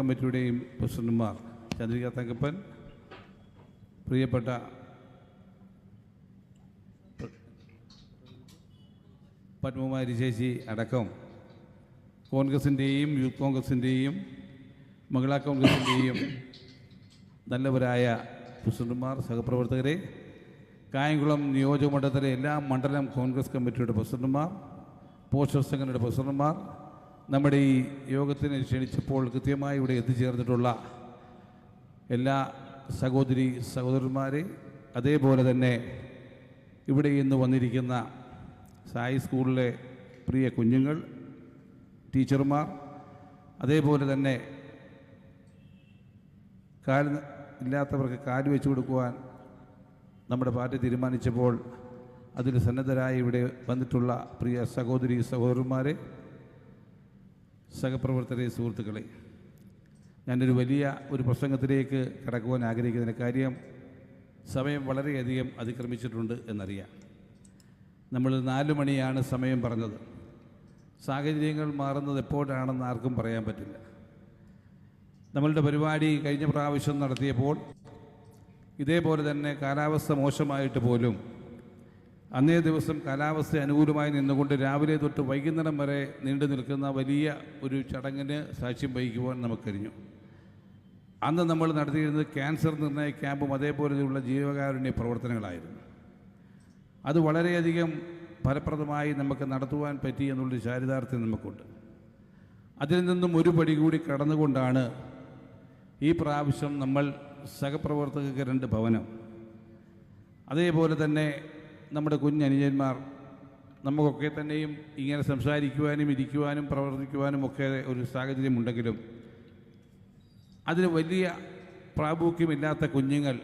കമ്മിറ്റിയുടെയും പ്രസിഡന്റുമാർ. ചന്ദ്രിക തങ്കപ്പൻ പ്രിയപ്പെട്ട പത്മകുമാരി ചേച്ചി അടക്കം കോൺഗ്രസിന്റെയും യൂത്ത് കോൺഗ്രസിന്റെയും മഹിളാ കോൺഗ്രസിന്റെയും നല്ലവരായ പ്രസിഡന്റുമാർ സഹപ്രവർത്തകരെ കായംകുളം നിയോജകമണ്ഡലത്തിലെ എല്ലാ മണ്ഡലം കോൺഗ്രസ് കമ്മിറ്റിയുടെ പ്രസിഡന്റുമാർ പോസ്റ്റർ സംഘടനയുടെ പ്രസിഡന്റുമാർ നമ്മുടെ ഈ യോഗത്തിന് ക്ഷണിച്ചപ്പോൾ കൃത്യമായി ഇവിടെ എത്തിച്ചേർന്നിട്ടുള്ള എല്ലാ സഹോദരി സഹോദരന്മാരെ അതേപോലെ തന്നെ ഇവിടെ ഇന്ന് വന്നിരിക്കുന്ന സായി സ്കൂളിലെ പ്രിയ കുഞ്ഞുങ്ങൾ ടീച്ചർമാർ അതേപോലെ തന്നെ കാൽ ഇല്ലാത്തവർക്ക് കാൽ വെച്ചു കൊടുക്കുവാൻ നമ്മുടെ പാർട്ടി തീരുമാനിച്ചപ്പോൾ അതിൽ സന്നദ്ധരായി ഇവിടെ വന്നിട്ടുള്ള പ്രിയ സഹോദരി സഹോദരന്മാരെ സഹപ്രവർത്തകരെ സുഹൃത്തുക്കളെ ഞാനൊരു വലിയ ഒരു പ്രസംഗത്തിലേക്ക് കടക്കുവാൻ ആഗ്രഹിക്കുന്നതിന് കാര്യം സമയം വളരെയധികം അതിക്രമിച്ചിട്ടുണ്ട് എന്നറിയാം. നമ്മൾ നാല് മണിയാണ് സമയം പറഞ്ഞത്. സാഹചര്യങ്ങൾ മാറുന്നത് എപ്പോഴാണെന്ന് ആർക്കും പറയാൻ പറ്റില്ല. നമ്മളുടെ പരിപാടി കഴിഞ്ഞ പ്രാവശ്യം നടത്തിയപ്പോൾ ഇതേപോലെ തന്നെ കാലാവസ്ഥ മോശമായിട്ട് പോലും അന്നേ ദിവസം കാലാവസ്ഥ അനുകൂലമായി നിന്നുകൊണ്ട് രാവിലെ തൊട്ട് വൈകുന്നേരം വരെ നീണ്ടു നിൽക്കുന്ന വലിയ ഒരു ചടങ്ങിന് സാക്ഷ്യം വഹിക്കുവാൻ നമുക്ക് കഴിഞ്ഞു. അന്ന് നമ്മൾ നടത്തിയിരുന്നത് ക്യാൻസർ നിർണയ ക്യാമ്പും അതേപോലെയുള്ള ജീവകാരുണ്യ പ്രവർത്തനങ്ങളായിരുന്നു. അത് വളരെയധികം ഫലപ്രദമായി നമുക്ക് നടത്തുവാൻ പറ്റി എന്നുള്ളൊരു ചാരിതാർത്ഥ്യം നമുക്കുണ്ട്. അതിൽ നിന്നും ഒരു പടി കൂടി കടന്നുകൊണ്ടാണ് ഈ പ്രാവശ്യം നമ്മൾ സഹപ്രവർത്തകർക്ക് രണ്ട് ഭവനം. അതേപോലെ തന്നെ നമ്മുടെ കുഞ്ഞനുജന്മാർ നമുക്കൊക്കെ തന്നെയും ഇങ്ങനെ സംസാരിക്കുവാനും ഇരിക്കുവാനും പ്രവർത്തിക്കുവാനും ഒക്കെ ഒരു സാഹചര്യമുണ്ടെങ്കിലും അതിന് വലിയ പ്രാമുഖ്യമില്ലാത്ത കുഞ്ഞുങ്ങൾ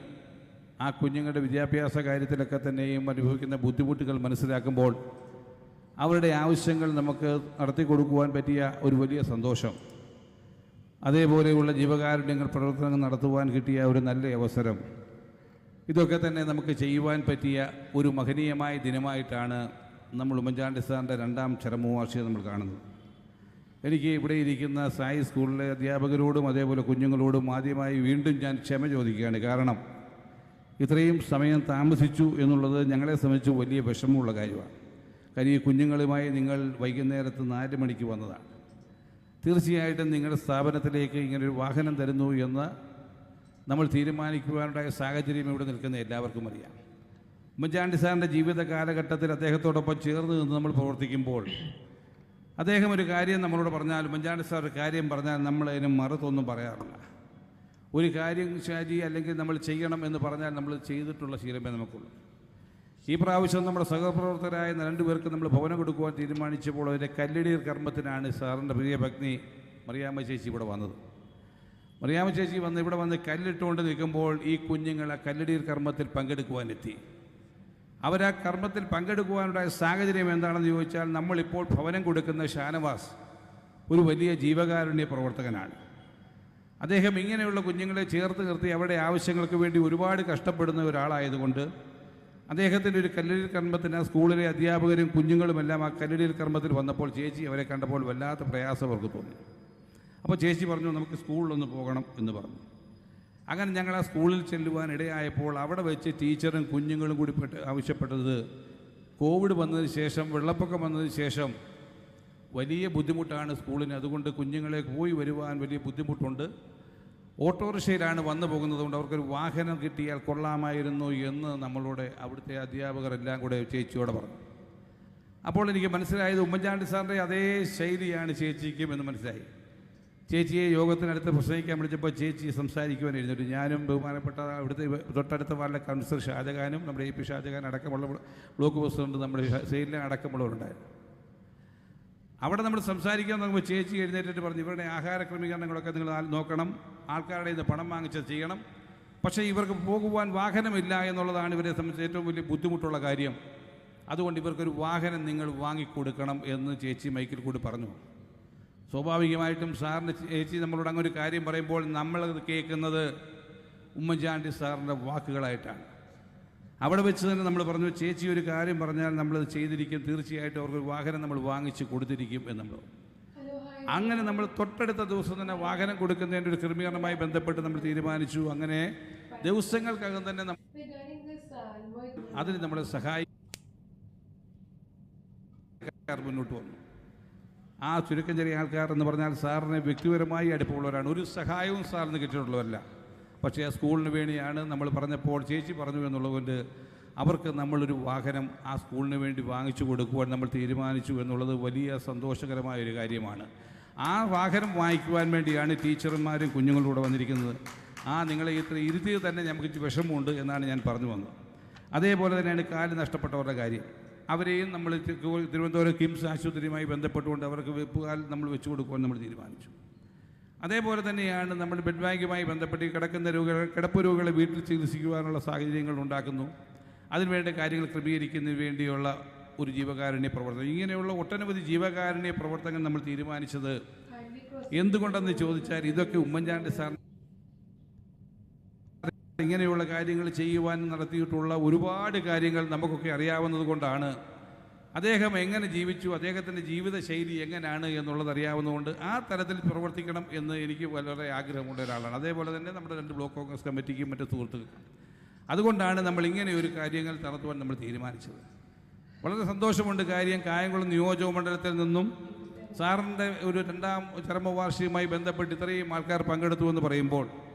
ആ കുഞ്ഞുങ്ങളുടെ വിദ്യാഭ്യാസ കാര്യത്തിലൊക്കെ തന്നെയും അനുഭവിക്കുന്ന ബുദ്ധിമുട്ടുകൾ മനസ്സിലാക്കുമ്പോൾ അവരുടെ ആവശ്യങ്ങൾ നമുക്ക് നടത്തി കൊടുക്കുവാൻ പറ്റിയ ഒരു വലിയ സന്തോഷം. അതേപോലെയുള്ള ജീവകാരുണ്യങ്ങൾ പ്രവർത്തനങ്ങൾ നടത്തുവാൻ കിട്ടിയ ഒരു നല്ല അവസരം. ഇതൊക്കെ തന്നെ നമുക്ക് ചെയ്യുവാൻ പറ്റിയ ഒരു മഹനീയമായ ദിനമായിട്ടാണ് നമ്മൾ ഉമ്മൻചാണ്ടി സാറിന്റെ രണ്ടാം ചരമവാർഷികം നമ്മൾ കാണുന്നത്. എനിക്ക് ഇവിടെ ഇരിക്കുന്ന സായി സ്കൂളിലെ അധ്യാപകരോടും അതേപോലെ കുഞ്ഞുങ്ങളോടും ആദ്യമായി വീണ്ടും ഞാൻ ക്ഷമ ചോദിക്കുകയാണ്. കാരണം ഇത്രയും സമയം താമസിച്ചു എന്നുള്ളത് ഞങ്ങളെ സംബന്ധിച്ച് വലിയ വിഷമമുള്ള കാര്യമാണ്. കാര്യം ഈ കുഞ്ഞുങ്ങളുമായി നിങ്ങൾ വൈകുന്നേരത്ത് നാല് മണിക്ക് വന്നതാണ്. തീർച്ചയായിട്ടും നിങ്ങളുടെ സ്ഥാപനത്തിലേക്ക് ഇങ്ങനൊരു വാഹനം തരുന്നു എന്ന് നമ്മൾ തീരുമാനിക്കുവാനുണ്ടായ സാഹചര്യം ഇവിടെ നിൽക്കുന്ന എല്ലാവർക്കും അറിയാം. ഉമ്മൻചാണ്ടി സാറിന്റെ ജീവിത കാലഘട്ടത്തിൽ അദ്ദേഹത്തോടൊപ്പം ചേർന്ന് നിന്ന് നമ്മൾ പ്രവർത്തിക്കുമ്പോൾ അദ്ദേഹം ഒരു കാര്യം നമ്മളോട് പറഞ്ഞാൽ ഉമ്മൻചാണ്ടി സാർ ഒരു കാര്യം പറഞ്ഞാൽ നമ്മൾ മറുത്തൊന്നും പറയാറില്ല. ഒരു കാര്യം ഷാജി അല്ലെങ്കിൽ നമ്മൾ ചെയ്യണം എന്ന് പറഞ്ഞാൽ നമ്മൾ ചെയ്തിട്ടുള്ള ശീലമേ നമുക്കുള്ളൂ. ഈ പ്രാവശ്യം നമ്മുടെ സഹപ്രവർത്തകരായ രണ്ടുപേർക്ക് നമ്മൾ ഭവനം കൊടുക്കുവാൻ തീരുമാനിച്ചപ്പോൾ അതിന്റെ കല്ലടിയർ കർമ്മത്തിനാണ് സാറിന്റെ പ്രിയ ഭഗ്നി മറിയാമ്മ ചേച്ചി ഇവിടെ വന്നത്. മറിയാമ്മ ചേച്ചി വന്ന് ഇവിടെ വന്ന് കല്ലിട്ടുകൊണ്ട് നിൽക്കുമ്പോൾ ഈ കുഞ്ഞുങ്ങൾ ആ കല്ലിടീർ കർമ്മത്തിൽ പങ്കെടുക്കുവാനെത്തി. അവരാ കർമ്മത്തിൽ പങ്കെടുക്കുവാനുണ്ടായ സാഹചര്യം എന്താണെന്ന് ചോദിച്ചാൽ നമ്മളിപ്പോൾ ഭവനം കൊടുക്കുന്ന ഷാനവാസ് ഒരു വലിയ ജീവകാരുണ്യ പ്രവർത്തകനാണ്. അദ്ദേഹം ഇങ്ങനെയുള്ള കുഞ്ഞുങ്ങളെ ചേർത്ത് നിർത്തി അവരുടെ ആവശ്യങ്ങൾക്ക് വേണ്ടി ഒരുപാട് കഷ്ടപ്പെടുന്ന ഒരാളായതുകൊണ്ട് അദ്ദേഹത്തിന്റെ ഒരു കല്ലടിയിൽ കർമ്മത്തിന് ആ സ്കൂളിലെ അധ്യാപകരും കുഞ്ഞുങ്ങളുമെല്ലാം ആ കല്ലടിയിൽ കർമ്മത്തിൽ വന്നപ്പോൾ ചേച്ചി അവരെ കണ്ടപ്പോൾ വല്ലാത്ത പ്രയാസം അവർക്ക് തോന്നി. അപ്പോൾ ചേച്ചി പറഞ്ഞു നമുക്ക് സ്കൂളിലൊന്ന് പോകണം എന്ന് പറഞ്ഞു. അങ്ങനെ ഞങ്ങൾ ആ സ്കൂളിൽ ചെല്ലുവാൻ ഇടയായപ്പോൾ അവിടെ വെച്ച് ടീച്ചറും കുഞ്ഞുങ്ങളും കൂടി പെട്ട് ആവശ്യപ്പെട്ടത് കോവിഡ് വന്നതിന് ശേഷം വെള്ളപ്പൊക്കം വന്നതിന് ശേഷം വലിയ ബുദ്ധിമുട്ടാണ് സ്കൂളിന്. അതുകൊണ്ട് കുഞ്ഞുങ്ങളെ പോയി വരുവാൻ വലിയ ബുദ്ധിമുട്ടുണ്ട്. ഓട്ടോറിക്ഷയിലാണ് വന്നു പോകുന്നത് കൊണ്ട് അവർക്കൊരു വാഹനം കിട്ടിയാൽ കൊള്ളാമായിരുന്നു എന്ന് നമ്മളോട് അവിടുത്തെ അധ്യാപകർ എല്ലാം കൂടെ ചേച്ചിയോടെ പറഞ്ഞു. അപ്പോൾ എനിക്ക് മനസ്സിലായത് ഉമ്മൻചാണ്ടി സാറിന്റെ അതേ ശൈലിയാണ് ചേച്ചിക്കും എന്ന് മനസ്സിലായി. ചേച്ചിയെ യോഗത്തിനടുത്ത് പ്രസംഗിക്കാൻ വിളിച്ചപ്പോൾ ചേച്ചി സംസാരിക്കുവാൻ എഴുന്നേറ്റ്. ഞാനും ബഹുമാനപ്പെട്ട അവിടുത്തെ തൊട്ടടുത്ത വാർഡിലെ കൗൺസിലർ ഷാജഹാനും നമ്മുടെ എ പി ഷാജഹാൻ അടക്കമുള്ള ബ്ലോക്ക് പ്രസിഡന്റ് നമ്മുടെ സെയിലിനെ അടക്കമുള്ളവരുണ്ടായിരുന്നു. അവിടെ നമ്മൾ സംസാരിക്കാൻ നോക്കുമ്പോൾ ചേച്ചി എഴുന്നേറ്റിട്ട് പറഞ്ഞു ഇവരുടെ ആഹാര ക്രമീകരണങ്ങളൊക്കെ നിങ്ങൾ നോക്കണം. ആൾക്കാരുടെ ഇത് പണം വാങ്ങിച്ച് ചെയ്യണം. പക്ഷേ ഇവർക്ക് പോകുവാൻ വാഹനമില്ല എന്നുള്ളതാണ് ഇവരെ സംബന്ധിച്ച് ഏറ്റവും വലിയ ബുദ്ധിമുട്ടുള്ള കാര്യം. അതുകൊണ്ട് ഇവർക്കൊരു വാഹനം നിങ്ങൾ വാങ്ങിക്കൊടുക്കണം എന്ന് ചേച്ചി മൈക്കിൽ കൂടി പറഞ്ഞു. സ്വാഭാവികമായിട്ടും സാറിന്റെ ചേച്ചി നമ്മളോട് അങ്ങനെ ഒരു കാര്യം പറയുമ്പോൾ നമ്മളത് കേൾക്കുന്നത് ഉമ്മൻചാണ്ടി സാറിന്റെ വാക്കുകളായിട്ടാണ്. അവിടെ വെച്ച് തന്നെ നമ്മൾ പറഞ്ഞു ചേച്ചി ഒരു കാര്യം പറഞ്ഞാൽ നമ്മളത് ചെയ്തിരിക്കും. തീർച്ചയായിട്ടും അവർക്ക് വാഹനം നമ്മൾ വാങ്ങിച്ച് കൊടുത്തിരിക്കും എന്ന് നമ്മൾ പറഞ്ഞു. ഹലോ ഹായ് അങ്ങനെ നമ്മൾ തൊട്ടടുത്ത ദിവസം തന്നെ വാഹനം കൊടുക്കുന്നതിന്റെ ഒരു ക്രമീകരണമായി ബന്ധപ്പെട്ട് നമ്മൾ തീരുമാനിച്ചു. അങ്ങനെ ദിവസങ്ങൾക്കകം തന്നെ അതിന് നമ്മളെ സഹായിക്കാർ മുന്നോട്ട് വന്നു. ആ ചുരുക്കം ചെറിയ ആൾക്കാർ എന്ന് പറഞ്ഞാൽ സാറിന് വ്യക്തിപരമായി അടുപ്പമുള്ളവരാണ്. ഒരു സഹായവും സാറിന് കിട്ടിയിട്ടുള്ളവരല്ല പക്ഷേ ആ സ്കൂളിന് വേണ്ടിയാണ് നമ്മൾ പറഞ്ഞപ്പോൾ ചേച്ചി പറഞ്ഞു എന്നുള്ളതുകൊണ്ട് അവർക്ക് നമ്മളൊരു വാഹനം ആ സ്കൂളിന് വേണ്ടി വാങ്ങിച്ചു കൊടുക്കുവാൻ നമ്മൾ തീരുമാനിച്ചു എന്നുള്ളത് വലിയ സന്തോഷകരമായ ഒരു കാര്യമാണ്. ആ വാഹനം വാങ്ങിക്കുവാൻ വേണ്ടിയാണ് ടീച്ചർമാരും കുഞ്ഞുങ്ങളും കൂടെ വന്നിരിക്കുന്നത്. ആ നിങ്ങളെ ഇത്ര ഇരുത്തി തന്നെ നമുക്ക് വിഷമമുണ്ട് എന്നാണ് ഞാൻ പറഞ്ഞു വന്നത്. അതേപോലെ തന്നെയാണ് കാൽ നഷ്ടപ്പെട്ടവരുടെ കാര്യം. അവരെയും നമ്മൾ തിരുവനന്തപുരം കിംസ് ആശുപത്രിയുമായി ബന്ധപ്പെട്ടുകൊണ്ട് അവർക്ക് വെപ്പുകാൽ നമ്മൾ വെച്ചു കൊടുക്കുവാൻ നമ്മൾ തീരുമാനിച്ചു. അതേപോലെ തന്നെയാണ് നമ്മൾ ബെഡ് ബാങ്കുമായി ബന്ധപ്പെട്ട് കിടക്കുന്ന രോഗികൾ കിടപ്പ് രോഗികളെ വീട്ടിൽ ചികിത്സിക്കുവാനുള്ള സാഹചര്യങ്ങൾ ഉണ്ടാക്കുന്നു. അതിനുവേണ്ട കാര്യങ്ങൾ ക്രമീകരിക്കുന്നതിന് വേണ്ടിയുള്ള ഒരു ജീവകാരുണ്യ പ്രവർത്തനം. ഇങ്ങനെയുള്ള ഒട്ടനവധി ജീവകാരുണ്യ പ്രവർത്തനങ്ങൾ നമ്മൾ തീരുമാനിച്ചത് എന്തുകൊണ്ടെന്ന് ചോദിച്ചാൽ ഇതൊക്കെ ഉമ്മൻചാണ്ടി സാർ ഇങ്ങനെയുള്ള കാര്യങ്ങൾ ചെയ്യുവാൻ നടത്തിയിട്ടുള്ള ഒരുപാട് കാര്യങ്ങൾ നമുക്കൊക്കെ അറിയാവുന്നത് കൊണ്ടാണ്. അദ്ദേഹം എങ്ങനെ ജീവിച്ചു അദ്ദേഹത്തിന്റെ ജീവിതശൈലി എങ്ങനെയാണ് എന്നുള്ളത് അറിയാവുന്നതുകൊണ്ട് ആ തരത്തിൽ പ്രവർത്തിക്കണം എന്ന് എനിക്ക് വളരെ ആഗ്രഹമുള്ള ഒരാളാണ്. അതേപോലെ തന്നെ നമ്മുടെ രണ്ട് ബ്ലോക്ക് കോൺഗ്രസ് കമ്മിറ്റിക്കും മറ്റു സുഹൃത്തുക്കൾക്കും. അതുകൊണ്ടാണ് നമ്മൾ ഇങ്ങനെ ഒരു കാര്യങ്ങൾ നടത്തുവാൻ നമ്മൾ തീരുമാനിച്ചത്. വളരെ സന്തോഷമുണ്ട് കാര്യം. കായംകുളം നിയോജക മണ്ഡലത്തിൽ നിന്നും സാറിന്റെ ഒരു രണ്ടാം ചരമവാർഷികമായി ബന്ധപ്പെട്ട് ഇത്രയും ആൾക്കാർ പങ്കെടുത്തു എന്ന് പറയുമ്പോൾ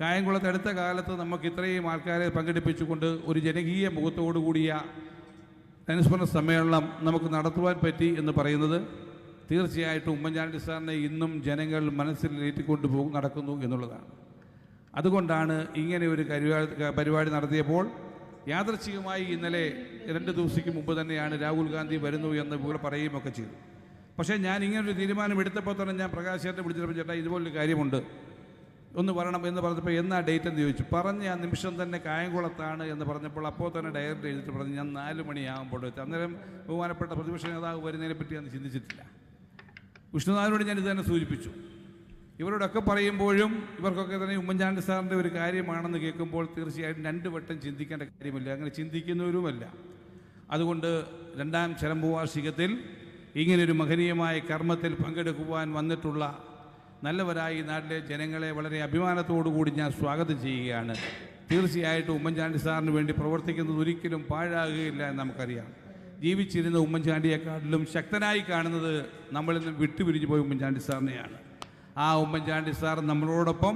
കായംകുളത്ത് അടുത്ത കാലത്ത് നമുക്ക് ഇത്രയും ആൾക്കാരെ പങ്കെടുപ്പിച്ചുകൊണ്ട് ഒരു ജനകീയ മുഖത്തോടു കൂടിയ അനുസ്മരണ സമ്മേളനം നമുക്ക് നടത്തുവാൻ പറ്റി എന്ന് പറയുന്നത് തീർച്ചയായിട്ടും ഉമ്മൻചാണ്ടി സാറിനെ ഇന്നും ജനങ്ങൾ മനസ്സിൽ ഏറ്റിക്കൊണ്ട് പോകും നടക്കുന്നു എന്നുള്ളതാണ്. അതുകൊണ്ടാണ് ഇങ്ങനെ ഒരു പരിപാടി നടത്തിയപ്പോൾ യാദർച്ഛികമായി ഇന്നലെ രണ്ട് ദിവസത്തേക്ക് മുമ്പ് തന്നെയാണ് രാഹുൽ ഗാന്ധി വരുന്നു എന്ന് ഇവിടെ പറയുകയൊക്കെ ചെയ്തു. പക്ഷേ ഞാൻ ഇങ്ങനൊരു തീരുമാനം എടുത്തപ്പോൾ തന്നെ ഞാൻ പ്രകാശ് ചേട്ടനെ വിളിച്ചപ്പോൾ ചേട്ടാ ഇതുപോലൊരു കാര്യമുണ്ട്. ഒന്ന് പറയണം എന്ന് പറഞ്ഞപ്പോൾ എന്നാ ഡേറ്റ് എന്ന് ചോദിച്ചു. പറഞ്ഞ ആ നിമിഷം തന്നെ കായംകുളത്താണ് എന്ന് പറഞ്ഞപ്പോൾ അപ്പോൾ തന്നെ ഡയറക്റ്റ് എഴുതിട്ട് പറഞ്ഞു ഞാൻ നാല് മണിയാകുമ്പോൾ വെച്ചു അന്നേരം ബഹുമാനപ്പെട്ട പ്രതിപക്ഷ നേതാവ് വരുന്നതിനെ പറ്റി അന്ന് ചിന്തിച്ചിട്ടില്ല. വിഷ്ണുനാഥനോട് ഞാൻ ഇത് തന്നെ സൂചിപ്പിച്ചു. ഇവരോടൊക്കെ പറയുമ്പോഴും ഇവർക്കൊക്കെ തന്നെ ഉമ്മൻചാണ്ടി സാറിന്റെ ഒരു കാര്യമാണെന്ന് കേൾക്കുമ്പോൾ തീർച്ചയായിട്ടും രണ്ട് വട്ടം ചിന്തിക്കേണ്ട കാര്യമില്ല. അങ്ങനെ ചിന്തിക്കുന്നവരുമല്ല. അതുകൊണ്ട് രണ്ടാം ചരമ്പുവാർഷികത്തിൽ ഇങ്ങനൊരു മഹനീയമായ കർമ്മത്തിൽ പങ്കെടുക്കുവാൻ വന്നിട്ടുള്ള നല്ലവരായി നാട്ടിലെ ജനങ്ങളെ വളരെ അഭിമാനത്തോടു കൂടി ഞാൻ സ്വാഗതം ചെയ്യുകയാണ്. തീർച്ചയായിട്ടും ഉമ്മൻചാണ്ടി സാറിന് വേണ്ടി പ്രവർത്തിക്കുന്നത് ഒരിക്കലും പാഴാകുകയില്ല എന്ന് നമുക്കറിയാം. ജീവിച്ചിരുന്ന ഉമ്മൻചാണ്ടിയെക്കാട്ടിലും ശക്തനായി കാണുന്നത് നമ്മളിൽ നിന്ന് വിട്ടുപിരിഞ്ഞു പോയ ഉമ്മൻചാണ്ടി സാറിനെയാണ്. ആ ഉമ്മൻചാണ്ടി സാർ നമ്മളോടൊപ്പം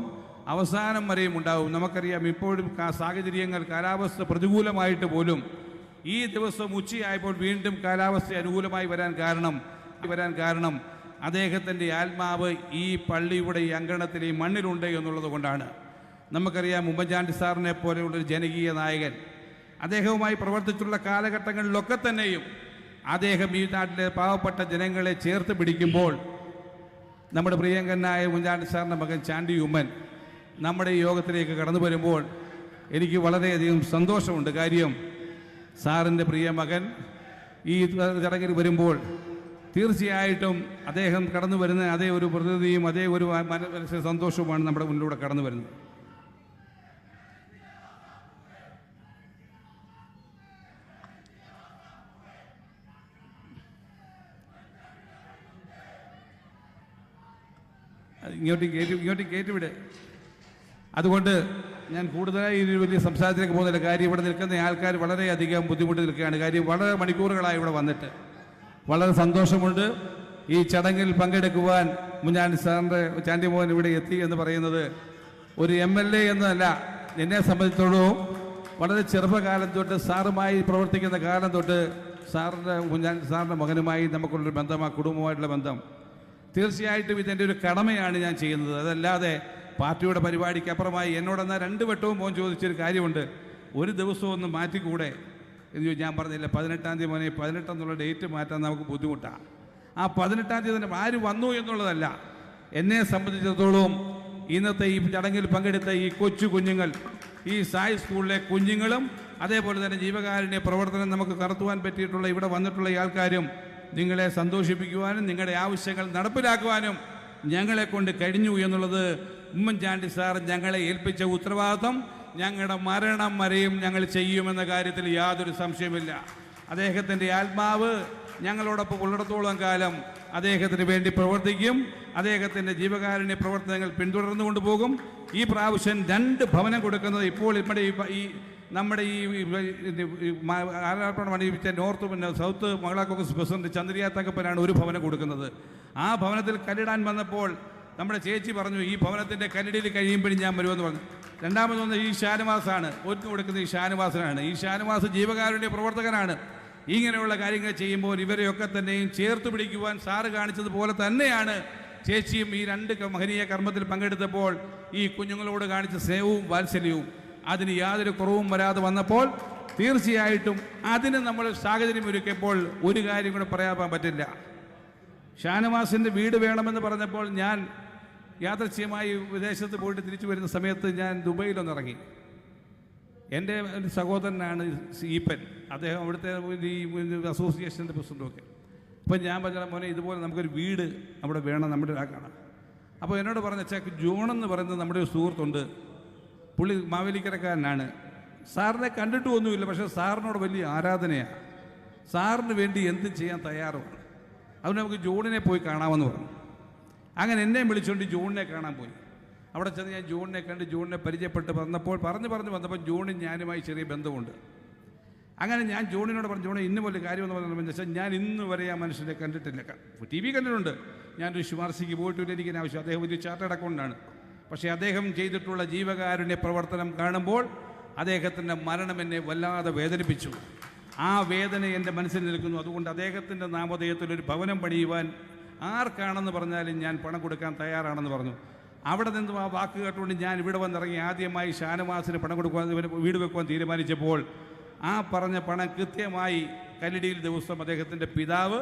അവസാനം വരെയും ഉണ്ടാവും. നമുക്കറിയാം ഇപ്പോഴും സാഹചര്യങ്ങൾ കാലാവസ്ഥ പ്രതികൂലമായിട്ട് പോലും ഈ ദിവസം ഉച്ചയായപ്പോൾ വീണ്ടും കാലാവസ്ഥ അനുകൂലമായി വരാൻ കാരണം വരാൻ കാരണം അദ്ദേഹത്തിന്റെ ആത്മാവ് ഈ പള്ളിയുടെ ഈ അങ്കണത്തിൽ ഈ മണ്ണിലുണ്ട് എന്നുള്ളത് കൊണ്ടാണ്. നമുക്കറിയാം ഉമ്മൻചാണ്ടി സാറിനെ പോലെയുള്ള ഒരു ജനകീയ നായകൻ. അദ്ദേഹവുമായി പ്രവർത്തിച്ചുള്ള കാലഘട്ടങ്ങളിലൊക്കെ തന്നെയും അദ്ദേഹം ഈ നാട്ടിലെ പാവപ്പെട്ട ജനങ്ങളെ ചേർത്ത് പിടിക്കുമ്പോൾ നമ്മുടെ പ്രിയങ്കനായ ഉമ്മൻചാണ്ടി സാറിന്റെ മകൻ ചാണ്ടി ഉമ്മൻ നമ്മുടെ ഈ യോഗത്തിലേക്ക് കടന്നു വരുമ്പോൾ എനിക്ക് വളരെയധികം സന്തോഷമുണ്ട്. കാര്യം സാറിന്റെ പ്രിയ മകൻ ഈ ചടങ്ങിൽ വരുമ്പോൾ തീർച്ചയായിട്ടും അദ്ദേഹം കടന്നു വരുന്ന അതേ ഒരു പ്രതിനിധിയും അതേ ഒരു മന- മനസ്സിലെ സന്തോഷവുമാണ് നമ്മുടെ മുന്നിലൂടെ കടന്നു വരുന്നത്. ഇങ്ങോട്ടും കയറ്റി ഇങ്ങോട്ട് കയറ്റിവിടെ അതുകൊണ്ട് ഞാൻ കൂടുതലായി ഒരു വലിയ സംസാരത്തിലേക്ക് പോകുന്നില്ല കാര്യം ഇവിടെ നിൽക്കുന്ന ആൾക്കാർ വളരെയധികം ബുദ്ധിമുട്ട് നിൽക്കുകയാണ്. കാര്യം വളരെ മണിക്കൂറുകളായി ഇവിടെ വന്നിട്ട്. വളരെ സന്തോഷമുണ്ട്. ഈ ചടങ്ങിൽ പങ്കെടുക്കുവാൻ മുഞ്ഞാണ്ടി സാറിന്റെ ചാണ്ടി മോഹൻ ഇവിടെ എത്തി എന്ന് പറയുന്നത് ഒരു എം എൽ എ എന്നല്ല എന്നെ സംബന്ധിച്ചിടത്തോളം വളരെ ചെറുപ്പകാലം തൊട്ട് സാറുമായി പ്രവർത്തിക്കുന്ന കാലം തൊട്ട് സാറിന്റെ മുഞ്ഞാണ്ടി സാറിന്റെ മകനുമായി നമുക്കുള്ളൊരു ബന്ധം ആ കുടുംബമായിട്ടുള്ള ബന്ധം. തീർച്ചയായിട്ടും ഇതെന്റെ ഒരു കടമയാണ് ഞാൻ ചെയ്യുന്നത്. അതല്ലാതെ പാർട്ടിയുടെ പരിപാടിക്ക് അപ്പുറമായി എന്നോടെന്നാൽ രണ്ട് വട്ടവും മോൻ ചോദിച്ചൊരു കാര്യമുണ്ട്. ഒരു ദിവസം മാറ്റിക്കൂടെ? ചോദിച്ചു ഞാൻ പറഞ്ഞില്ല പതിനെട്ടാം തീയതി മോനെ പതിനെട്ടെന്നുള്ള ഡേറ്റ് മാറ്റാൻ നമുക്ക് ബുദ്ധിമുട്ടാണ് ആ പതിനെട്ടാം തീയതി തന്നെ ആര് വന്നു എന്നുള്ളതല്ല. എന്നെ സംബന്ധിച്ചിടത്തോളം ഇന്നത്തെ ഈ ചടങ്ങിൽ പങ്കെടുത്ത ഈ കൊച്ചു കുഞ്ഞുങ്ങൾ ഈ സായി സ്കൂളിലെ കുഞ്ഞുങ്ങളും അതേപോലെ തന്നെ ജീവകാരുണ്യ പ്രവർത്തനം നമുക്ക് നടത്തുവാൻ പറ്റിയിട്ടുള്ള ഇവിടെ വന്നിട്ടുള്ള ഈ ആൾക്കാരും നിങ്ങളെ സന്തോഷിപ്പിക്കുവാനും നിങ്ങളുടെ ആവശ്യങ്ങൾ നടപ്പിലാക്കുവാനും ഞങ്ങളെ കൊണ്ട് കഴിഞ്ഞു എന്നുള്ളത് ഉമ്മൻചാണ്ടി സാർ ഞങ്ങളെ ഏൽപ്പിച്ച ഉത്തരവാദിത്വം. ഞങ്ങളുടെ മരണം വരെയും ഞങ്ങൾ ചെയ്യുമെന്ന കാര്യത്തിൽ യാതൊരു സംശയമില്ല അദ്ദേഹത്തിന്റെ ആത്മാവ് ഞങ്ങളോടൊപ്പം ഉള്ളിടത്തോളം കാലം അദ്ദേഹത്തിന് വേണ്ടി പ്രവർത്തിക്കും. അദ്ദേഹത്തിന്റെ ജീവകാരുണ്യ പ്രവർത്തനങ്ങൾ പിന്തുടർന്നു കൊണ്ടുപോകും ഈ പ്രാവശ്യം രണ്ട് ഭവനം കൊടുക്കുന്നത് ഇപ്പോൾ ഇവിടെ ഈ നമ്മുടെ ഈ ആരാപ്പണം അണിയിപ്പിച്ച നോർത്ത് പിന്നെ സൗത്ത് മഹിളാ കോൺഗ്രസ് പ്രസിഡന്റ് ചന്ദ്രിയ തങ്കപ്പനാണ് ഒരു ഭവനം കൊടുക്കുന്നത്. ആ ഭവനത്തിൽ കല്ലിടാൻ വന്നപ്പോൾ നമ്മുടെ ചേച്ചി പറഞ്ഞു ഈ ഭവനത്തിന്റെ കല്ലിടിയിൽ കഴിയുമ്പോഴും ഞാൻ വരുമെന്ന് പറഞ്ഞു. രണ്ടാമതൊന്ന് ഈ ഷാനുവാസാണ്. ഒരു കൊടുക്കുന്ന ഈ ഷാനുവാസനാണ്. ഈ ഷാനുവാസ് ജീവകാരുടെ പ്രവർത്തകനാണ്. ഇങ്ങനെയുള്ള കാര്യങ്ങൾ ചെയ്യുമ്പോൾ ഇവരെയൊക്കെ തന്നെയും ചേർത്ത് പിടിക്കുവാൻ സാറ് കാണിച്ചതുപോലെ തന്നെയാണ് ചേച്ചിയും ഈ രണ്ട് മഹനീയ കർമ്മത്തിൽ പങ്കെടുത്തപ്പോൾ ഈ കുഞ്ഞുങ്ങളോട് കാണിച്ച സ്നേഹവും വാത്സല്യവും. അതിന് യാതൊരു കുറവും വരാതെ വന്നപ്പോൾ തീർച്ചയായിട്ടും അതിന് നമ്മൾ സാഹചര്യം ഒരുക്കിയപ്പോൾ ഒരു കാര്യം കൂടെ പറയാൻ പറ്റില്ല. ഷാനവാസിന്റെ വീട് വേണമെന്ന് പറഞ്ഞപ്പോൾ ഞാൻ യാദൃച്ഛ്യമായി വിദേശത്ത് പോയിട്ട് തിരിച്ചു വരുന്ന സമയത്ത് ഞാൻ ദുബൈയിലൊന്ന് ഇറങ്ങി എന്റെ ഒരു സഹോദരനാണ് ഈപ്പൻ. അദ്ദേഹം അവിടുത്തെ ഈ അസോസിയേഷന്റെ പ്രസിഡന്റൊക്കെ അപ്പം ഞാൻ പറഞ്ഞ മോനെ ഇതുപോലെ നമുക്കൊരു വീട് അവിടെ വേണം നമ്മുടെ ഒരാൾക്കാണ് അപ്പോൾ എന്നോട് പറഞ്ഞ ചാക്ക് ജോൺ എന്ന് പറയുന്നത് നമ്മുടെ ഒരു സുഹൃത്തുണ്ട്. പുള്ളി മാവേലിക്കരക്കാരനാണ്. സാറിനെ കണ്ടിട്ട് ഒന്നുമില്ല പക്ഷേ സാറിനോട് വലിയ ആരാധനയാണ് സാറിന് വേണ്ടി എന്ത് ചെയ്യാൻ തയ്യാറുമാണ്. അതുകൊണ്ട് നമുക്ക് ജോണിനെ പോയി കാണാമെന്ന് പറഞ്ഞു. അങ്ങനെ എന്നെ വിളിച്ചുകൊണ്ട് ജൂണിനെ കാണാൻ പോയി. അവിടെ ചെന്ന് ഞാൻ ജൂണിനെ കണ്ട് ജൂണിനെ പരിചയപ്പെട്ട് വന്നപ്പോൾ പറഞ്ഞു പറഞ്ഞു വന്നപ്പോൾ ജൂണിന് ഞാനുമായി ചെറിയ ബന്ധമുണ്ട്. അങ്ങനെ ഞാൻ ജൂണിനോട് പറഞ്ഞു ജോണി ഇന്ന് പോലെ കാര്യമെന്ന് പറഞ്ഞു വെച്ചാൽ ഞാൻ ഇന്ന് വരെ ആ മനുഷ്യനെ കണ്ടിട്ടില്ല. ടി വി കണ്ടിട്ടുണ്ട്. ഞാനൊരു ശുപാർശയ്ക്ക് പോയിട്ടില്ല എനിക്ക് ആവശ്യം. അദ്ദേഹം ഒരു ചാർട്ടേഡ് അക്കൗണ്ടാണ് പക്ഷേ അദ്ദേഹം ചെയ്തിട്ടുള്ള ജീവകാരുണ്യ പ്രവർത്തനം കാണുമ്പോൾ അദ്ദേഹത്തിന്റെ മരണം എന്നെ വല്ലാതെ വേദനിപ്പിച്ചു. ആ വേദന എന്റെ മനസ്സിൽ നിൽക്കുന്നു. അതുകൊണ്ട് അദ്ദേഹത്തിന്റെ നാമധേയത്തിൽ ഒരു ഭവനം പണിയുവാൻ ആർക്കാണെന്ന് പറഞ്ഞാലും ഞാൻ പണം കൊടുക്കാൻ തയ്യാറാണെന്ന് പറഞ്ഞു. അവിടെ നിന്നും ആ വാക്ക് കേട്ടുകൊണ്ട് ഞാൻ ഇവിടെ വന്നിറങ്ങി ആദ്യമായി ഷാനവാസിന് പണം കൊടുക്കുവാൻ വീട് വെക്കുവാൻ തീരുമാനിച്ചപ്പോൾ ആ പറഞ്ഞ പണം കൃത്യമായി കല്ലിടിയിൽ ദിവസം അദ്ദേഹത്തിന്റെ പിതാവ്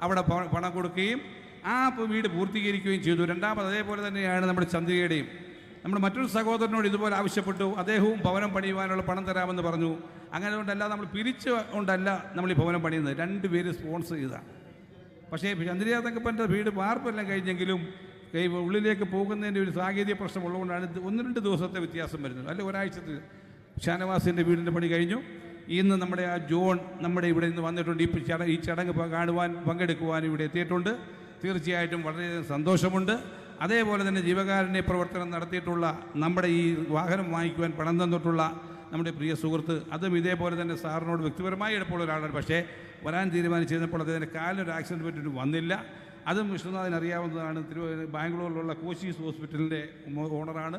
അവിടെ പണം കൊടുക്കുകയും ആ വീട് പൂർത്തീകരിക്കുകയും ചെയ്തു. രണ്ടാമത് അതേപോലെ തന്നെയാണ് നമ്മുടെ ചന്ദ്രികയുടെയും. നമ്മുടെ മറ്റൊരു സഹോദരനോട് ഇതുപോലെ ആവശ്യപ്പെട്ടു. അദ്ദേഹവും ഭവനം പണിയുവാനുള്ള പണം തരാമെന്ന് പറഞ്ഞു. അങ്ങനെ കൊണ്ടല്ല നമ്മൾ പിരിച്ചു കൊണ്ടല്ല നമ്മൾ ഈ ഭവനം പണിയുന്നത്. രണ്ടുപേര് സ്പോൺസർ ചെയ്താണ് പക്ഷേ ചന്ദ്രിക തങ്കപ്പന്റെ വീട് വാർപ്പെല്ലാം കഴിഞ്ഞെങ്കിലും ഉള്ളിലേക്ക് പോകുന്നതിന്റെ ഒരു സാങ്കേതിക പ്രശ്നം ഉള്ളതുകൊണ്ടാണ് ഇത് ഒന്ന് രണ്ട് ദിവസത്തെ വ്യത്യാസം വരുന്നത്. അല്ലെ ഒരാഴ്ചത്തെ ഷാനവാസിന്റെ വീടിന്റെ പണി കഴിഞ്ഞു. ഇന്ന് നമ്മുടെ ആ ജോൺ നമ്മുടെ ഇവിടെ നിന്ന് വന്നിട്ടുണ്ട്. ഈ ചട ഈ ചടങ്ങ് കാണുവാൻ പങ്കെടുക്കുവാൻ ഇവിടെ എത്തിയിട്ടുണ്ട്. തീർച്ചയായിട്ടും വളരെയധികം സന്തോഷമുണ്ട്. അതേപോലെ തന്നെ ജീവകാരുണ്യ പ്രവർത്തനം നടത്തിയിട്ടുള്ള നമ്മുടെ ഈ വാഹനം വാങ്ങിക്കുവാൻ പണം തന്നിട്ടുള്ള നമ്മുടെ പ്രിയ സുഹൃത്ത് അതും ഇതേപോലെ തന്നെ സാറിനോട് വ്യക്തിപരമായി എടുപ്പുള്ള ഒരാളാണ്. പക്ഷേ വരാൻ തീരുമാനിച്ചിരുന്നപ്പോൾ അദ്ദേഹത്തിന്റെ കാലിനൊരു ആക്സിഡന്റ് പറ്റിയിട്ട് വന്നില്ല. അതും വിഷ്ണുനാഥിന് അറിയാവുന്നതാണ്. തിരു ബാംഗ്ലൂരിലുള്ള കോശീസ് ഹോസ്പിറ്റലിന്റെ ഓണറാണ്.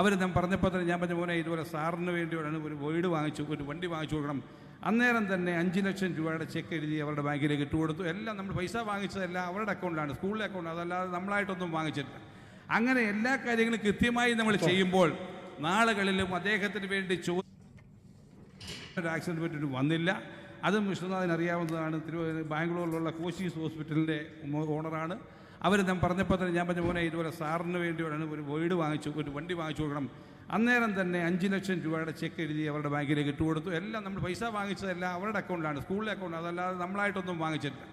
അവർ ഞാൻ പറഞ്ഞപ്പോൾ തന്നെ ഞാൻ പറഞ്ഞ പോലെ ഇതുപോലെ സാറിന് വേണ്ടിയാണ് ഒരു വീട് വാങ്ങിച്ചു ഒരു വണ്ടി വാങ്ങിച്ചു കൊടുക്കണം. അന്നേരം തന്നെ അഞ്ച് ലക്ഷം രൂപയുടെ ചെക്ക് എഴുതി അവരുടെ ബാങ്കിലേക്ക് ഇട്ട് കൊടുത്തു. എല്ലാം നമ്മൾ പൈസ വാങ്ങിച്ചതെല്ലാം അവരുടെ അക്കൗണ്ടാണ് സ്കൂളിലെ അക്കൗണ്ട് അതല്ലാതെ നമ്മളായിട്ടൊന്നും വാങ്ങിച്ചിട്ടില്ല. അങ്ങനെ എല്ലാ കാര്യങ്ങളും കൃത്യമായി നമ്മൾ ചെയ്യുമ്പോൾ നാളുകളിലും അദ്ദേഹത്തിന് വേണ്ടി ചോ ഒരു ആക്സിഡന്റ് പറ്റിയിട്ട് വന്നില്ല. അതും വിശ്വനാഥൻ അറിയാവുന്നതാണ്. തിരു ബാംഗ്ലൂരിലുള്ള കോശീസ് ഹോസ്പിറ്റലിന്റെ ഓണറാണ്. അവർ ഞാൻ പറഞ്ഞപ്പോൾ തന്നെ ഞാൻ പറഞ്ഞ പോലെ ഇതുപോലെ സാറിന് വേണ്ടിയാണ് ഒരു വീട് വാങ്ങിച്ചു ഒരു വണ്ടി വാങ്ങിച്ചു കൊടുക്കണം. അന്നേരം തന്നെ അഞ്ച് ലക്ഷം രൂപയുടെ ചെക്ക് എഴുതി അവരുടെ ബാങ്കിലേക്ക് ഇട്ട് ഇട്ടുകൊടുത്തു എല്ലാം നമ്മൾ പൈസ വാങ്ങിച്ചതെല്ലാം അവരുടെ അക്കൗണ്ടാണ് സ്കൂളിലെ അക്കൗണ്ട് അതല്ലാതെ നമ്മളായിട്ടൊന്നും വാങ്ങിച്ചിട്ടില്ല.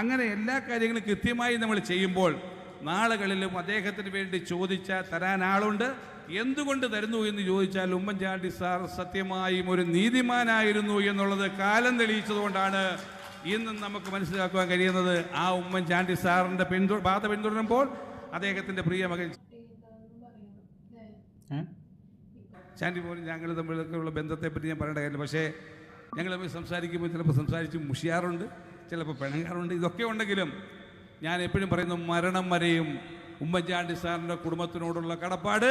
അങ്ങനെ എല്ലാ കാര്യങ്ങളും കൃത്യമായി നമ്മൾ ചെയ്യുമ്പോൾ നാളുകളിലും അദ്ദേഹത്തിന് വേണ്ടി ചോദിച്ചാൽ തരാൻ ആളുണ്ട്. എന്തുകൊണ്ട് തരുന്നു എന്ന് ചോദിച്ചാൽ ഉമ്മൻചാണ്ടി സാർ സത്യമായും ഒരു നീതിമാനായിരുന്നു എന്നുള്ളത് കാലം തെളിയിച്ചതുകൊണ്ടാണ് ഇന്നും നമുക്ക് മനസ്സിലാക്കുവാൻ കഴിയുന്നത്. ആ ഉമ്മൻചാണ്ടി സാറിന്റെ പിന്തു പാത പിന്തുടരുമ്പോൾ അദ്ദേഹത്തിന്റെ പ്രിയ മകൻ. ചാണ്ടി പോലും ഞങ്ങൾ തമ്മിലൊക്കെയുള്ള ബന്ധത്തെപ്പറ്റി ഞാൻ പറയേണ്ട കാര്യമില്ല. പക്ഷേ ഞങ്ങൾ തമ്മിൽ സംസാരിക്കുമ്പോൾ ചിലപ്പോൾ സംസാരിച്ച് മുഷിയാറുണ്ട് ചിലപ്പോൾ പിണങ്ങാറുണ്ട്. ഇതൊക്കെ ഉണ്ടെങ്കിലും ഞാൻ എപ്പോഴും പറയുന്നു മരണം വരെയും ഉമ്മൻചാണ്ടി സാറിന്റെ കുടുംബത്തിനോടുള്ള കടപ്പാട്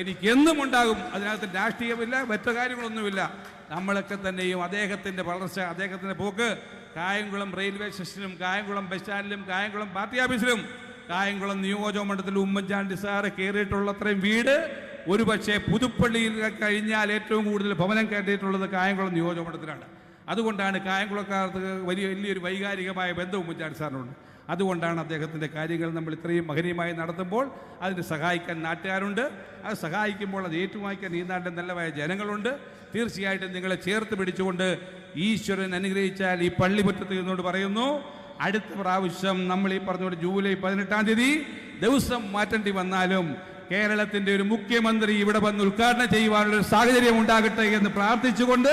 എനിക്ക് എന്നും ഉണ്ടാകും അതിനകത്ത് രാഷ്ട്രീയമില്ല മറ്റു കാര്യങ്ങളൊന്നുമില്ല. നമ്മളൊക്കെ തന്നെയും അദ്ദേഹത്തിന്റെ വളർച്ച അദ്ദേഹത്തിന്റെ പോക്ക് കായംകുളം റെയിൽവേ സ്റ്റേഷനിലും കായംകുളം ബസ് സ്റ്റാൻഡിലും കായംകുളം പാർട്ടി ഓഫീസിലും കായംകുളം നിയോജക മണ്ഡലത്തിൽ ഉമ്മൻചാണ്ടി സാറ് കയറിയിട്ടുള്ള അത്രയും വീട് ഒരുപക്ഷെ പുതുപ്പള്ളിയിൽ കഴിഞ്ഞാൽ ഏറ്റവും കൂടുതൽ ഭവനം കയറ്റിയിട്ടുള്ളത് കായംകുളം നിയോജക മണ്ഡലത്തിലാണ്. അതുകൊണ്ടാണ് കായംകുളക്കാർക്ക് വലിയ വലിയൊരു വൈകാരികമായ ബന്ധം ഉമ്മൻചാണ്ടി സാറിനുണ്ട്. അതുകൊണ്ടാണ് അദ്ദേഹത്തിന്റെ കാര്യങ്ങൾ നമ്മൾ ഇത്രയും മഹനീയമായി നടത്തുമ്പോൾ അതിന് സഹായിക്കാൻ നാട്ടുകാരുണ്ട്. അത് സഹായിക്കുമ്പോൾ അത് ഏറ്റുവാങ്ങിക്കാൻ ഈ നാട്ടിൽ നല്ലതായ ജനങ്ങളുണ്ട്. തീർച്ചയായിട്ടും നിങ്ങളെ ചേർത്ത് പിടിച്ചുകൊണ്ട് ഈശ്വരൻ അനുഗ്രഹിച്ചാൽ ഈ പള്ളിമുറ്റത്ത് എന്നോട് പറയുന്നു അടുത്ത പ്രാവശ്യം നമ്മൾ ഈ പറഞ്ഞുകൊണ്ട് ജൂലൈ പതിനെട്ടാം തീയതി ദിവസം മാറ്റേണ്ടി വന്നാലും കേരളത്തിന്റെ ഒരു മുഖ്യമന്ത്രി ഇവിടെ വന്ന് ഉദ്ഘാടനം ചെയ്യുവാനുള്ള ഒരു സാഹചര്യം ഉണ്ടാകട്ടെ എന്ന് പ്രാർത്ഥിച്ചുകൊണ്ട്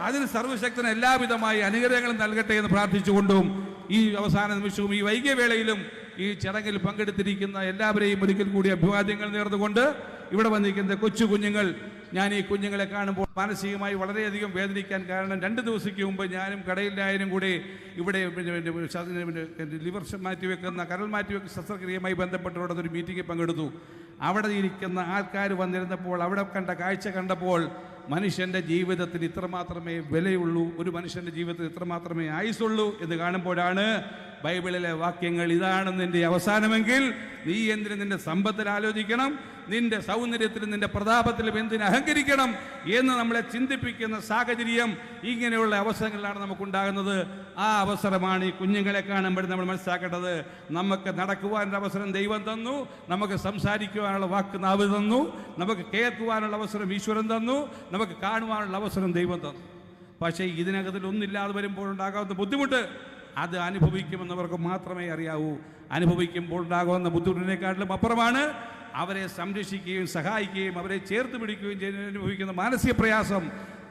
അതിന് സർവശക്തന് എല്ലാവിധമായി അനുഗ്രഹങ്ങളും നൽകട്ടെ എന്ന് പ്രാർത്ഥിച്ചുകൊണ്ടും ഈ അവസാന നിമിഷവും ഈ വൈകിയ വേളയിലും ഈ ചടങ്ങിൽ പങ്കെടുത്തിരിക്കുന്ന എല്ലാവരെയും ഒരിക്കൽ കൂടി അഭിവാദ്യങ്ങൾ നേർന്നുകൊണ്ട് ഇവിടെ വന്നിരിക്കുന്ന കൊച്ചു കുഞ്ഞുങ്ങൾ ഞാൻ ഈ കുഞ്ഞുങ്ങളെ കാണുമ്പോൾ മാനസികമായി വളരെയധികം വേദനിക്കാൻ കാരണം രണ്ട് ദിവസത്തേക്ക് മുമ്പ് ഞാനും കടയിലായാലും കൂടി ഇവിടെ ലിവർ മാറ്റി വെക്കുന്ന കരൾ മാറ്റി വെക്കുന്ന ശസ്ത്രക്രിയയുമായി ബന്ധപ്പെട്ടുള്ള ഒരു മീറ്റിംഗിൽ പങ്കെടുത്തു. അവിടെ ഇരിക്കുന്ന ആൾക്കാർ വന്നിരുന്നപ്പോൾ അവിടെ കണ്ട കാഴ്ച കണ്ടപ്പോൾ മനുഷ്യന്റെ ജീവിതത്തിന് ഇത്രമാത്രമേ വിലയുള്ളൂ ഒരു മനുഷ്യന്റെ ജീവിതത്തിൽ ഇത്രമാത്രമേ ആയുസുള്ളൂ എന്ന് കാണുമ്പോഴാണ് ബൈബിളിലെ വാക്യങ്ങൾ ഇതാണ് അവസാനമെങ്കിൽ നീ എന്തിനു നിന്റെ സമ്പത്തിൽ ആലോചിക്കണം? നിന്റെ സൗന്ദര്യത്തിലും നിന്റെ പ്രതാപത്തിലും എന്തിന് അഹങ്കരിക്കണം എന്ന് നമ്മളെ ചിന്തിപ്പിക്കുന്ന സാഹചര്യം ഇങ്ങനെയുള്ള അവസരങ്ങളിലാണ് നമുക്കുണ്ടാകുന്നത്. ആ അവസരമാണ് ഈ കുഞ്ഞുങ്ങളെ കാണുമ്പോൾ നമ്മൾ മനസ്സിലാക്കേണ്ടത്. നമുക്ക് നടക്കുവാനുള്ള അവസരം ദൈവം തന്നു. നമുക്ക് സംസാരിക്കുവാനുള്ള വാക്ക് നാവ് തന്നു. നമുക്ക് കേൾക്കുവാനുള്ള അവസരം ഈശ്വരൻ തന്നു. നമുക്ക് കാണുവാനുള്ള അവസരം ദൈവം തന്നു. പക്ഷേ ഇതിനകത്തിൽ ഒന്നില്ലാതെ വരുമ്പോൾ ഉണ്ടാകാവുന്ന ബുദ്ധിമുട്ട് അത് അനുഭവിക്കുമെന്നവർക്ക് മാത്രമേ അറിയാവൂ. അനുഭവിക്കുമ്പോൾ ഉണ്ടാകുന്ന ബുദ്ധിമുട്ടിനെക്കാട്ടിലും അപ്പുറമാണ് അവരെ സംരക്ഷിക്കുകയും സഹായിക്കുകയും അവരെ ചേർത്ത് പിടിക്കുകയും ചെയ്യുന്ന അനുഭവിക്കുന്ന മാനസിക പ്രയാസം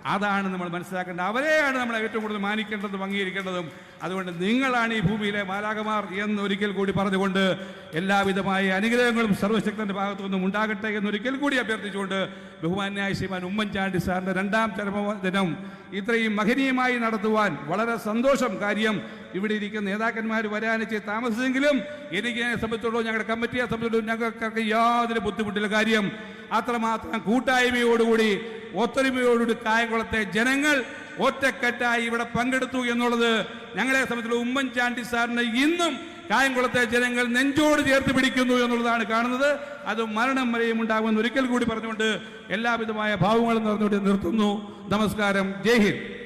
അതാണ് നമ്മൾ മനസ്സിലാക്കേണ്ടത്. അവരെയാണ് നമ്മൾ ഏറ്റവും കൂടുതൽ മാനിക്കേണ്ടതും അംഗീകരിക്കേണ്ടതും. അതുകൊണ്ട് നിങ്ങളാണ് ഈ ഭൂമിയിലെ മാലാകമാർ എന്ന് ഒരിക്കൽ കൂടി പറഞ്ഞുകൊണ്ട് എല്ലാവിധമായ അനുഗ്രഹങ്ങളും സർവശക്തന്റെ ഭാഗത്തു നിന്നും ഉണ്ടാകട്ടെ എന്നൊരിക്കൽ കൂടി അഭ്യർത്ഥിച്ചുകൊണ്ട് ബഹുമാന്യായ ശ്രീമാൻ ഉമ്മൻചാണ്ടി സാറിന്റെ രണ്ടാം ചരമദിനം ഇത്രയും മഹനീയമായി നടത്തുവാൻ വളരെ സന്തോഷം കാര്യം. ഇവിടെ ഇരിക്കുന്ന നേതാക്കന്മാർ വരാനിച്ച് താമസിച്ചെങ്കിലും എനിക്ക് എന്നെ സംബന്ധിച്ചിടത്തോളം ഞങ്ങളുടെ കമ്മിറ്റിയെ സംബന്ധിച്ചോളൂ ഞങ്ങൾക്ക് യാതൊരു ബുദ്ധിമുട്ടില്ല കാര്യം. അത്രമാത്രം കൂട്ടായ്മയോടുകൂടി ഒത്തൊരുമയോടുകൂടി കായംകുളത്തെ ജനങ്ങൾ ഒറ്റക്കെട്ടായി ഇവിടെ പങ്കെടുത്തു എന്നുള്ളത് ഞങ്ങളെ സംബന്ധിച്ചുള്ള ഉമ്മൻചാണ്ടി സാറിന് ഇന്നും കായംകുളത്തെ ജനങ്ങൾ നെഞ്ചോട് ചേർത്ത് പിടിക്കുന്നു എന്നുള്ളതാണ് കാണുന്നത്. അത് മരണം വരെയും ഉണ്ടാകുമെന്ന് ഒരിക്കൽ കൂടി പറഞ്ഞുകൊണ്ട് എല്ലാവിധമായ ഭാവങ്ങളും നിറഞ്ഞുകൊണ്ട് നിർത്തുന്നു. നമസ്കാരം. ജയ് ഹിന്ദ്.